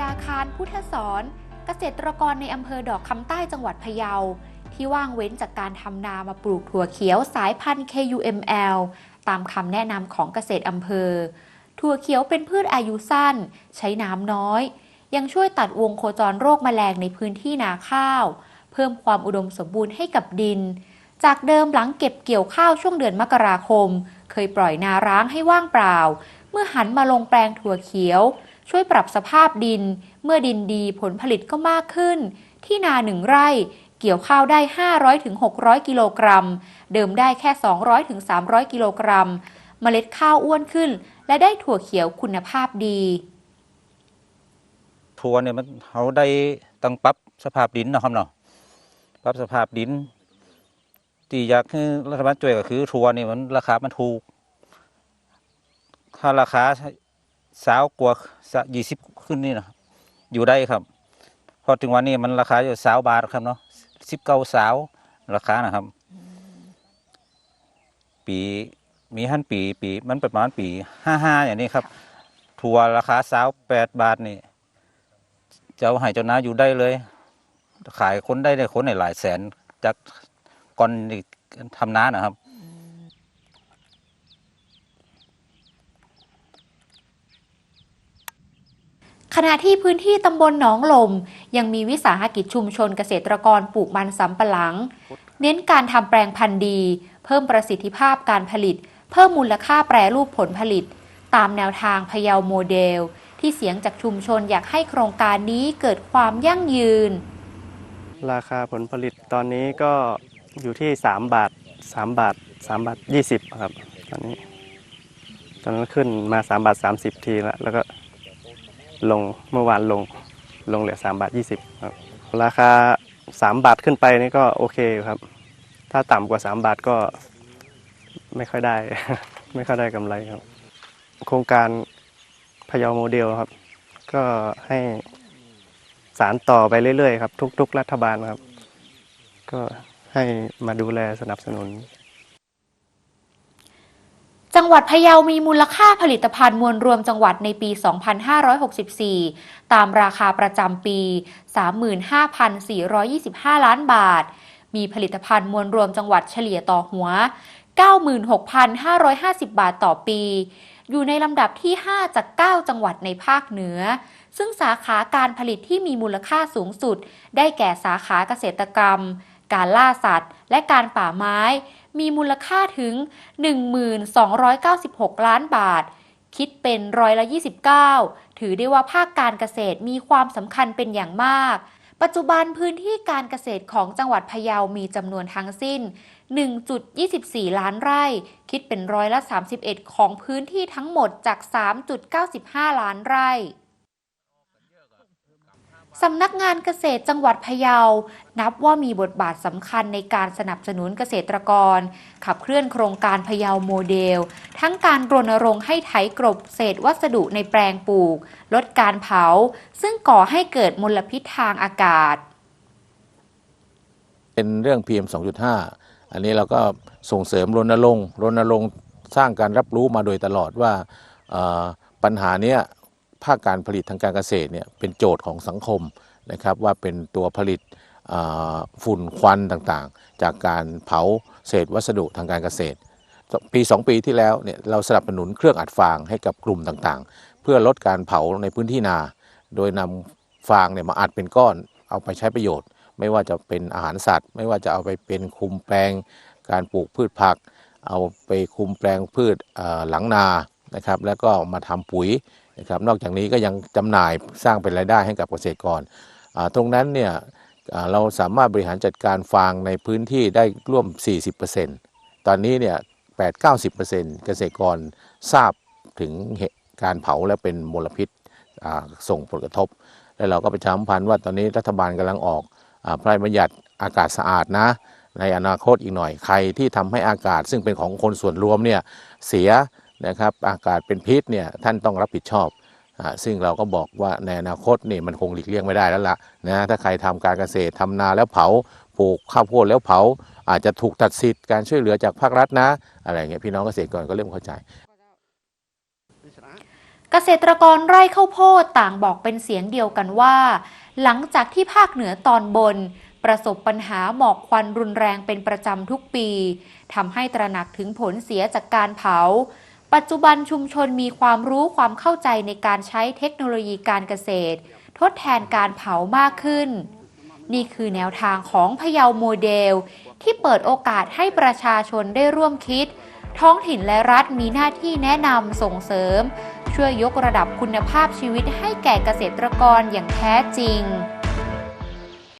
ยาคารพุทธสอนเกษตรกรในอำเภอดอกคำใต้จังหวัดพะเยา ที่ว่างเว้นจากการทำนามาปลูกถั่วเขียวสายพันธุ์ KUML ตามคำแนะนำของเกษตรอำเภอ ถั่วเขียวเป็นพืชอายุสั้น ใช้น้ำน้อย ยังช่วยตัดวงโคจรโรคแมลงในพื้นที่นาข้าว เพิ่มความอุดมสมบูรณ์ให้กับดิน จากเดิมหลังเก็บเกี่ยวข้าวช่วงเดือนมกราคม เคยปล่อยนาร้างให้ว่างเปล่า เมื่อหันมาลงแปลงถั่วเขียว ช่วยปรับสภาพดิน เมื่อดินดีผลผลิตก็มากขึ้น ที่นาหนึ่งไร่เกี่ยวข้าวได้ 500ถึง600 กิโลกรัม เดิมได้แค่ 200ถึง300 กิโลกรัม เมล็ดข้าวอ้วนขึ้น และได้ถั่วเขียวคุณภาพดีทัวเนี่ยมันเขาได้ต้งปรับสภาพดินนะครับเนาะปรับสภาพดินที่อยากให้รัฐบาลช่วยก็คือทัวนี่มันราคามันถูก ถ้าราคา สาวกว่ายี่สิบขึ้นนี่นะอยู่ได้ครับ พอถึงวันนี้มันราคาอยู่สาวบาทครับเนาะสิบเก้าสาวราคานะครับ ปีมีหันปี ปีมันประมาณปีห้าห้าอย่างนี้ครับ ทัวราคาสาวแปดบาทนี่จะเอาให้เจ้านาอยู่ได้เลย ขายคนได้ได้คนในหลายแสนจากก่อนทำน้านะครับ ณะที่พื้นที่ตำบลหนองลม ยังมีวิสาหกิจชุมชนเกษตรกรปลูกมันสำปะหลัง เน้นการทำแปลงพันธุ์ดี เพิ่มประสิทธิภาพการผลิต เพิ่มมูลค่าแปรรูปผลผลิต ตามแนวทางพยาโมเดล ที่เสียงจากชุมชนอยากให้โครงการนี้เกิดความยั่งยืน ราคาผลผลิตตอนนี้ก็อยู่ที่ 3 บาท 3 บาท 3 บาท 20 ครับ ตอนนี้ ตอนนั้นขึ้นมา 3 บาท 30 ทีแล้วแล้วก็ ลงเมื่อวานลงลงเหลือ3บาท20ครับราคา 3 บาทขึ้นไปนี่ก็โอเคครับ ถ้าต่ำกว่า 3 บาทก็ไม่ค่อยได้ ไม่ค่อยได้กำไรครับ โครงการพยาโมเดลครับ ก็ให้สารต่อไปเรื่อยๆครับ ทุก ๆ รัฐบาลครับ ก็ให้มาดูแลสนับสนุน หวัดพะเยามีมูลค่าผลิตภัณฑ์มวลรวมจังหวัดในปี 2564 ตามราคาประจำปี 35,425 ล้านบาท มีผลิตภัณฑ์มวลรวมจังหวัดเฉลี่ยต่อหัว 96,550 บาทต่อปี อยู่ในลำดับที่ 5 จาก 9 จังหวัดในภาคเหนือ ซึ่งสาขาการผลิตที่มีมูลค่าสูงสุด ได้แก่สาขาเกษตรกรรม การล่าสัตว์ และการป่าไม้ มีมูลค่าถึง 1296 ล้านบาท คิดเป็นร้อยละ 29 ถือได้ว่าภาคการเกษตรมีความสำคัญเป็นอย่างมาก ปัจจุบันพื้นที่การเกษตรของจังหวัดพะเยามีจำนวนทั้งสิ้น 1.24 ล้านไร่ คิดเป็นร้อยละ 31 ของพื้นที่ทั้งหมดจาก 3.95 ล้านไร่ สำนักงานเกษตรจังหวัดพะเยา นับว่ามีบทบาทสำคัญในการสนับสนุนเกษตรกร ขับเคลื่อนโครงการพะเยาโมเดล ทั้งการรณรงค์ให้ไถกรบเศษวัสดุในแปลงปลูก ลดการเผา ซึ่งก่อให้เกิดมลพิษทางอากาศ เป็นเรื่อง PM 2.5 อันนี้เราก็ส่งเสริมรณรงค์รณรงค์สร้างการรับรู้มาโดยตลอดว่าปัญหาเนี้ย ภาคการผลิตทางการเกษตรเนี่ยเป็นโจทย์ของสังคมนะครับว่าเป็นตัวผลิตฝุ่นควันต่างๆ จากการเผาเศษวัสดุทางการเกษตร ปี 2 ปีที่แล้วเนี่ยเราสนับสนุนเครื่องอัดฟางให้กับกลุ่มต่างๆ เพื่อลดการเผาในพื้นที่นา โดยนำฟางเนี่ยมาอัดเป็นก้อนเอาไปใช้ประโยชน์ ไม่ว่าจะเป็นอาหารสัตว์ ไม่ว่าจะเอาไปเป็นคุมแปลง การปลูกพืชผัก เอาไปคุมแปลงพืชหลังนานะครับแล้วก็มาทำปุ๋ย นะครับนอกจากนี้ก็ยังจำหน่ายสร้างเป็นรายได้ให้กับเกษตรกร ตรงนั้นเนี่ยเราสามารถบริหารจัดการฟางในพื้นที่ได้ร่วม 40%ตอนนี้เนี่ย8-90%เกษตรกรทราบถึงเหตุการเผาและเป็นมลพิษส่งผลกระทบ แล้วเราก็ประชาสัมพันธ์ว่าตอนนี้รัฐบาลกำลังออกอพระราชบัญญัติอากาศสะอาดนะ ในอนาคตอีกหน่อยใครที่ทำให้อากาศ ซึ่งเป็นของคนส่วนรวมเนี่ยเสีย นะครับอากาศเป็นพิษเนี่ยท่านต้องรับผิดชอบซึ่งเราก็บอกว่าในอนาคตนี่มันคงหลีกเลี่ยงไม่ได้แล้วล่ะนะถ้าใครทำการเกษตรทำนาแล้วเผาปลูกข้าวโพดแล้วเผา อาจจะถูกตัดสิทธิ์การช่วยเหลือจากภาครัฐนะ อะไรเงี้ยพี่น้องเกษตรกรก็เริ่มเข้าใจ เกษตรกรไร่ข้าวโพดต่างบอกเป็นเสียงเดียวกันว่า หลังจากที่ภาคเหนือตอนบน ประสบปัญหาหมอกควันรุนแรงเป็นประจำทุกปีทำให้ตระหนักถึงผลเสียจากการเผา ปัจจุบันชุมชนมีความรู้ความเข้าใจในการใช้เทคโนโลยีการเกษตร ทดแทนการเผามากขึ้น นี่คือแนวทางของพะเยาโมเดล ที่เปิดโอกาสให้ประชาชนได้ร่วมคิด ท้องถิ่นและรัฐมีหน้าที่แนะนำส่งเสริม ช่วยยกระดับคุณภาพชีวิตให้แก่เกษตรกรอย่างแท้จริง